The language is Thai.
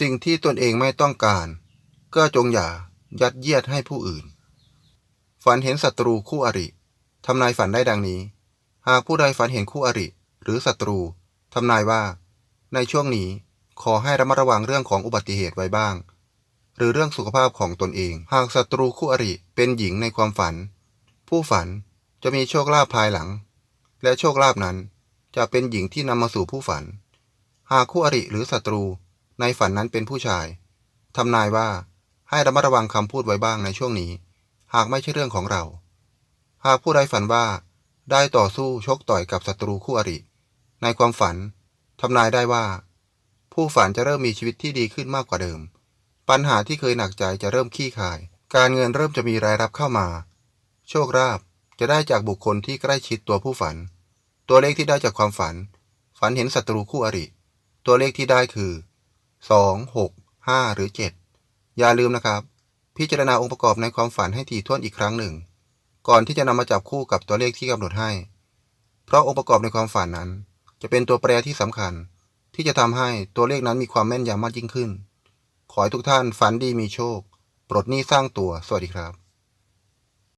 สิ่งที่ตนเองไม่ต้องการ ก็จงอย่ายัดเยียดให้ผู้อื่น ฝันเห็นศัตรูคู่อริทำนายฝันได้ดังนี้ หากผู้ใดฝันเห็นคู่อริ หรือศัตรูทำนายว่า ในช่วงนี้ขอให้ระมัดระวังเรื่องของอุบัติเหตุไว้บ้าง หรือเรื่องสุขภาพของตนเอง หากศัตรูคู่อริเป็นหญิงในความฝัน ผู้ฝันจะมีโชคลาภภายหลัง และโชคลาภนั้นจะเป็นหญิงที่นำมาสู่ผู้ฝัน หากคู่อริหรือศัตรู ในฝันนั้นเป็นผู้ชาย ทำนายว่าให้ระมัดระวังคำพูดไว้บ้างในช่วงนี้ หากไม่ใช่เรื่องของเรา หากผู้ใดฝันว่า ได้ต่อสู้ชกต่อยกับศัตรูคู่อริ ในความฝัน ทำนายได้ว่า ผู้ฝันจะเริ่มมีชีวิตที่ดีขึ้นมากกว่าเดิม ปัญหาที่เคยหนักใจจะเริ่มขี้คาย การเงินเริ่มจะมีรายรับเข้ามา โชคลาภจะได้จากบุคคลที่ใกล้ชิดตัวผู้ฝัน ตัวเลขที่ได้จากความฝัน ฝันเห็นศัตรูคู่อริ ตัวเลขที่ได้คือ 2 6 5 หรือ 7 อย่าลืมนะครับ พิจารณาองค์ประกอบในความฝันให้ถี่ถ้วนอีกครั้งหนึ่ง ก่อนที่จะนำมาจับคู่กับตัวเลขที่กำหนดให้ เพราะองค์ประกอบในความฝันนั้น จะเป็นตัวแปรที่สำคัญ ที่จะทำให้ตัวเลขนั้นมีความแม่นยำมากยิ่งขึ้น ขอให้ทุกท่านฝันดีมีโชค ปลดหนี้สร้างตัว สวัสดีครับ